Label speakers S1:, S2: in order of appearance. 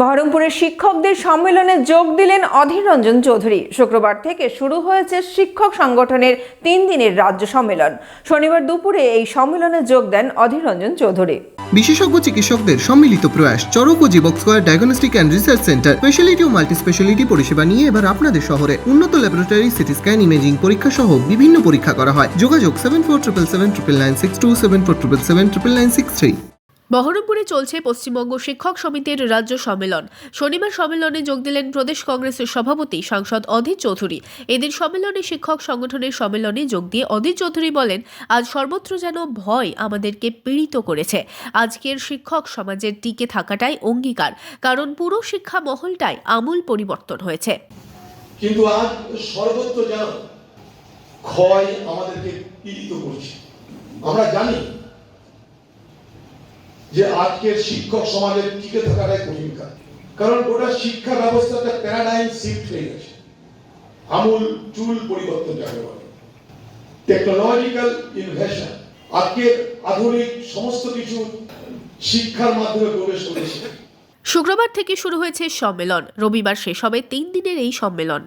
S1: বহরমপুরের শিক্ষকদের সম্মেলনে যোগ দিলেন অধীর রঞ্জন চৌধুরী। শুক্রবার থেকে শুরু হয়েছে শিক্ষক সংগঠনের তিন দিনের রাজ্য সম্মেলন। শনিবার দুপুরে এই সম্মেলনে যোগ দেন অধীর রঞ্জন চৌধুরী।
S2: বিশেষজ্ঞ চিকিৎসকদের সম্মিলিত প্রয়াস, চরক ও Jibak square diagnostic and research centre, speciality O multi speciality পরিষেবা নিয়ে এবার আপনাদের শহরে উন্নত ল্যাবরেটরি সিটি স্ক্যান ইমেজিং পরীক্ষা সহ বিভিন্ন পরীক্ষা করা হয়। যোগাযোগ seven four triple seven triple nine six two seven four triple seven triple nine six three
S3: বহরমপুরে চলছে পশ্চিমবঙ্গ শিক্ষক সমিতির রাজ্য সম্মেলন। শনিবার সম্মেলনে যোগ দিলেন প্রদেশ কংগ্রেসের সভাপতি সাংসদ অধীর চৌধুরী। এদিন সম্মেলনে শিক্ষক সংগঠনের সম্মেলনে যোগ দিয়ে অধীর চৌধুরী বলেন, আজ সর্বত্র যেন ভয় আমাদেরকে পীড়িত করেছে। আজকের শিক্ষক সমাজের টিকে থাকাটাই অঙ্গীকার, কারণ পুরো শিক্ষা মহলটাই আমূল পরিবর্তন হয়েছে।
S4: কিন্তু আজ সর্বত্র যেন ক্ষয় আমাদেরকে পীড়িত করছে। আমরা জানি যে আজকের শিক্ষক সমাজের টিকে থাকাটাই কঠিন কাজ। কারণ গোটা শিক্ষা ব্যবস্থাটা প্যারাডাইম শিফট হয়ে গেছে। আমূল চুল পরিবর্তন যাকে বলে টেকনোলজিক্যাল ইনভেশন আজকের আধুনিক সমস্ত কিছু শিক্ষার মাধ্যমে প্রবেশ করেছে।
S3: শুক্রবার থেকে শুরু হয়েছে সম্মেলন। রবিবার শেষ হবে তিন দিনের এই সম্মেলন।